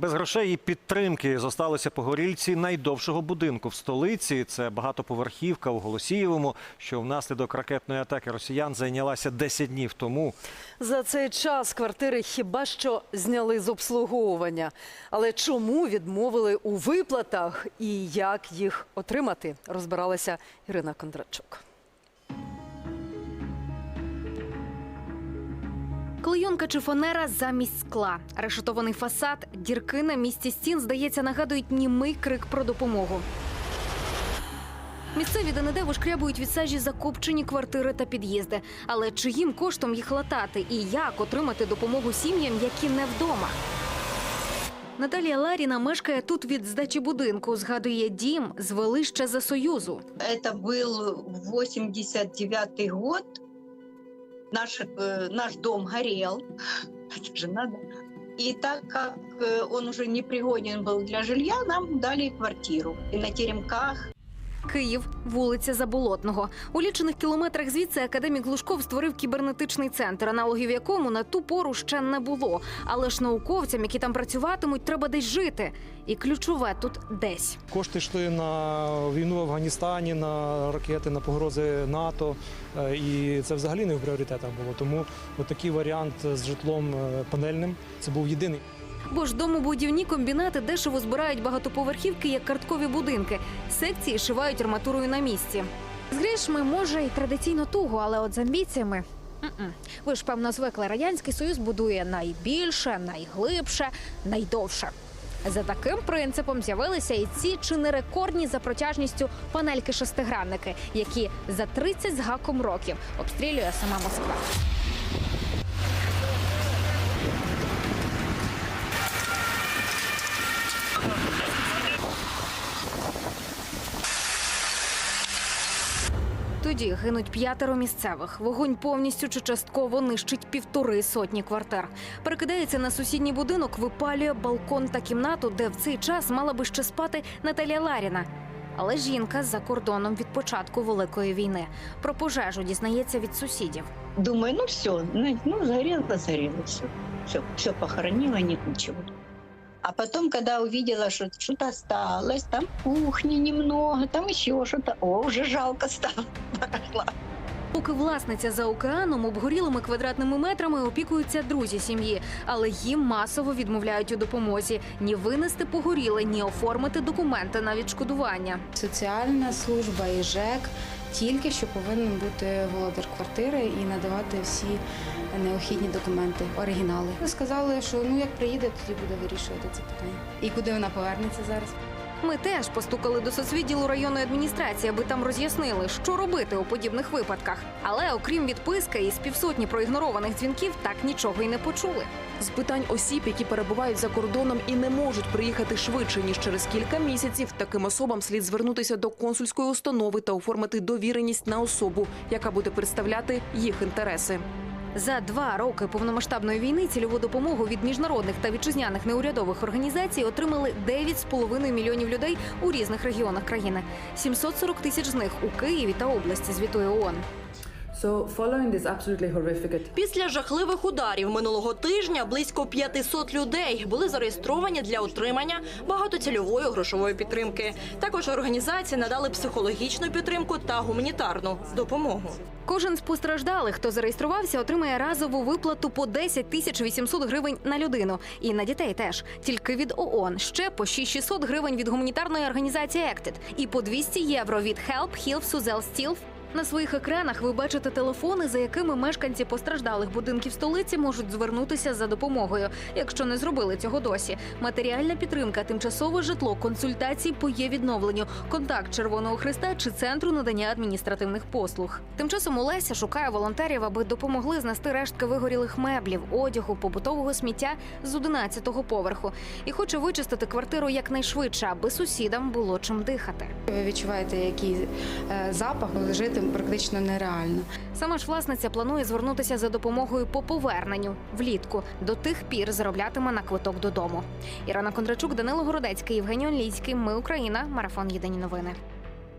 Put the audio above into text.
Без грошей і підтримки зосталися погорільці найдовшого будинку в столиці. Це багатоповерхівка у Голосіївому, що внаслідок ракетної атаки росіян зайнялася 10 днів тому. За цей час квартири хіба що зняли з обслуговування. Але чому відмовили у виплатах і як їх отримати, розбиралася Ірина Кондрачук. Клейонка чи фанера замість скла. Решетований фасад, дірки на місці стін, здається, нагадують німий крик про допомогу. Місцеві де-не-де вишкрябують від сажі закопчені квартири та під'їзди. Але чиїм коштом їх латати і як отримати допомогу сім'ям, які не вдома? Наталія Ларіна мешкає тут від здачі будинку. Згадує дім звели ще за союзу. Это был 89 год Наш, э, наш дом горел. Это же надо. И так как э, он уже не пригоден был для жилья, нам дали квартиру. И на теремках Київ, вулиця Заболотного. У лічених кілометрах звідси академік Глушков створив кібернетичний центр, аналогів якому на ту пору ще не було. Але ж науковцям, які там працюватимуть, треба десь жити. І ключове тут десь. Кошти йшли на війну в Афганістані, на ракети, на погрози НАТО. Е, І це взагалі не в пріоритетах було. Тому отакий варіант з житлом е, панельним це був єдиний. Бо ж домобудівні комбінати дешево збирають багатоповерхівки як карткові будинки. Секції шивають арматурою на місці. З грішми може і традиційно туго, але от з амбіціями. Ви ж певно звикли. Радянський Союз будує найбільше, найглибше, найдовше. За таким принципом з'явилися і ці чи не рекордні за протяжністю панельки-шестигранники, які за 30 з гаком років обстрілює сама Москва. Тоді гинуть п'ятеро місцевих. Вогонь повністю чи частково нищить півтори сотні квартир. Перекидається на сусідній будинок, випалює балкон та кімнату, де в цей час мала би ще спати Наталія Ларіна. Але жінка за кордоном від початку великої війни про пожежу дізнається від сусідів. думаю, ну все, ну сгорело, сгорело, все. Все, все похоронила, нет ничего. А потом, когда увидела, что что-то осталось, там кухни немного, там еще что-то, о, уже жалко стало. барахла. Поки власниця за океаном обгорілими квадратними метрами опікуються друзі сім'ї, але їм масово відмовляють у допомозі ні винести погоріле, ні оформити документи на відшкодування. Соціальна служба і ЖЕК тільки що повинен бути володар квартири і надавати всі необхідні документи, оригінали. Сказали, що ну як приїде, тоді буде вирішувати це питання. І куди вона повернеться зараз? Ми теж постукали до соцвідділу районної адміністрації, аби там роз'яснили, що робити у подібних випадках. Але окрім відписки і з півсотні проігнорованих дзвінків, так нічого й не почули. з питань осіб, які перебувають за кордоном і не можуть приїхати швидше ніж через кілька місяців. Таким особам слід звернутися до консульської установи та оформити довіреність на особу, яка буде представляти їх інтереси. За два роки повномасштабної війни цільову допомогу від міжнародних та вітчизняних неурядових організацій отримали 9,5 мільйонів людей у різних регіонах країни. 740 тисяч з них у Києві та області, звітує ООН. Після жахливих ударів минулого тижня близько 500 людей були зареєстровані для отримання багатоцільової грошової підтримки. Також організації надали психологічну підтримку та гуманітарну допомогу. Кожен з постраждалих, хто зареєструвався, отримає разову виплату по 10 тисяч 800 гривень на людину. І на дітей теж. Тільки від ООН. Ще по 6600 гривень від гуманітарної організації «Ектед» і по 200 євро від Help, Heal, Suzelle, Steel. На своїх екранах ви бачите телефони, за якими мешканці постраждалих будинків столиці можуть звернутися за допомогою, якщо не зробили цього досі. Матеріальна підтримка, тимчасове житло, консультації по є відновленню, контакт Червоного Христа чи центру надання адміністративних послуг. Тим часом Олеся шукає волонтерів, аби допомогли знести рештки вигорілих меблів, одягу, побутового сміття з 11-го поверху і хоче вичистити квартиру якнайшвидше, аби сусідам було чим дихати. Ви відчуваєте, який е, запах жити практично нереально. Сама ж власниця планує звернутися за допомогою по поверненню влітку. До тих пір зароблятиме на квиток додому. Ірина Кондрачук, Данило Городецький, Євгеній Олійський. Ми Україна. Марафон Єдині новини.